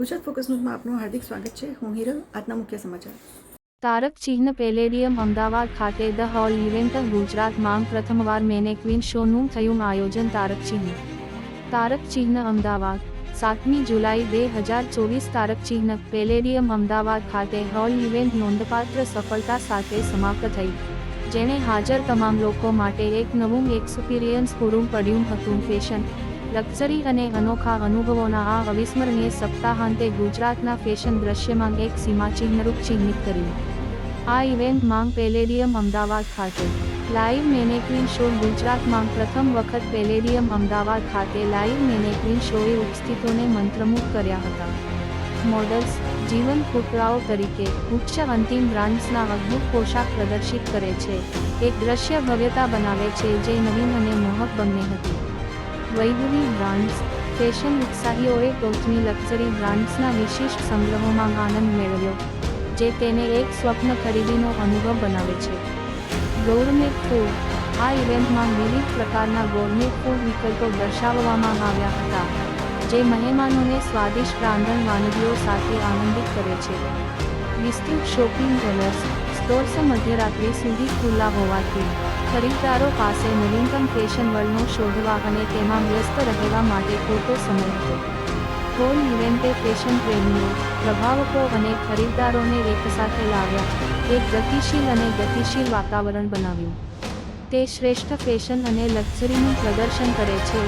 Gujarat focus ન્યૂઝમાં આપનું હાર્દિક સ્વાગત છે. હું હિરલ, આજના મુખ્ય સમાચાર. તારક ચિહ્ન પેલેડિયમ અમદાવાદ ખાતે ધ હોલ ઇવેન્ટ ગુજરાત માંગ પ્રથમવાર મેને ક્વીન શોનું થયું આયોજન તારક ચિહ્ન. તારક ચિહ્ન અમદાવાદ, સાતમી જુલાઈ બે હજાર ચોવીસ તારક ચિહ્ન પેલેડિયમ અમદાવાદ ખાતે હોલ ઇવેન્ટ નોંધપાત્ર સફળતા સાથે સમાપ્ત થઈ. જેણે હાજર તમામ લોકો માટે એક નવું એક્સપિરિયન્સ પૂરું પડ્યું હતું ફેશન લક્ઝરી અને અનોખા અનુભવોના આ અવિસ્મરણીય સપ્તાહાંતે ગુજરાતના ફેશન દ્રશ્યમાં એક સીમાચિહ્નરૂપ ચિહ્નિત કર્યું. આ ઇવેન્ટ માંગ પેલેડિયમ અમદાવાદ ખાતે, લાઈવ મેનેક્વિન શો ગુજરાતમાં પ્રથમ વખત પેલેડિયમ અમદાવાદ ખાતે લાઈવ મેનેક્વિન શોએ ઉપસ્થિતોને મંત્રમુગ્ધ કર્યા હતા. મોડલ્સ જીવન પુતળાઓ તરીકે ઉચ્ચ અંતિમ બ્રાન્ડ્સના અદ્ભુત પોશાક પ્રદર્શિત કરે છે. એક દ્રશ્ય ભવ્યતા બનાવે છે જે નવીન અને મોહક બંને હતી. વૈભવી બ્રાન્ડ્સ, ફેશન ઉત્સાહીઓએ ટોચની લક્ઝરી બ્રાન્ડ્સના વિશિષ્ટ સંગ્રહોમાં આનંદ મેળવ્યો, જે તેને એક સ્વપ્ન ખરીદીનો અનુભવ બનાવે છે. ગૌરમેટ ફૂડ આ ઇવેન્ટમાં વિવિધ પ્રકારના ગોરમેટ ફૂડ વિકલ્પો દર્શાવવામાં આવ્યા હતા, જે મહેમાનોને સ્વાદિષ્ટ રાંધણ વાનગીઓ સાથે આનંદિત કરે છે. વિસ્તૃત શોપિંગ કલર્સ સ્ટોર્સ મધ્યરાત્રિ સુધી ખુલ્લા હોવાથી ખરીદદારો પાસે નવીનતમ ફેશન વર્લ્ડનો શોધવા અને તેમાં વ્યસ્ત રહેવા માટે પૂરતો સમય હતો. હોલ ઇવેન્ટે ફેશન પ્રેમીઓ, પ્રભાવકો અને ખરીદદારોને એકસાથે લાવ્યા, એક ગતિશીલ અને ગતિશીલ વાતાવરણ બનાવ્યું. તે શ્રેષ્ઠ ફેશન અને લક્ઝરીનું પ્રદર્શન કરે છે,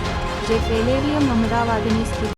જે પેલેરિયમ અમદાવાદની સ્થિતિ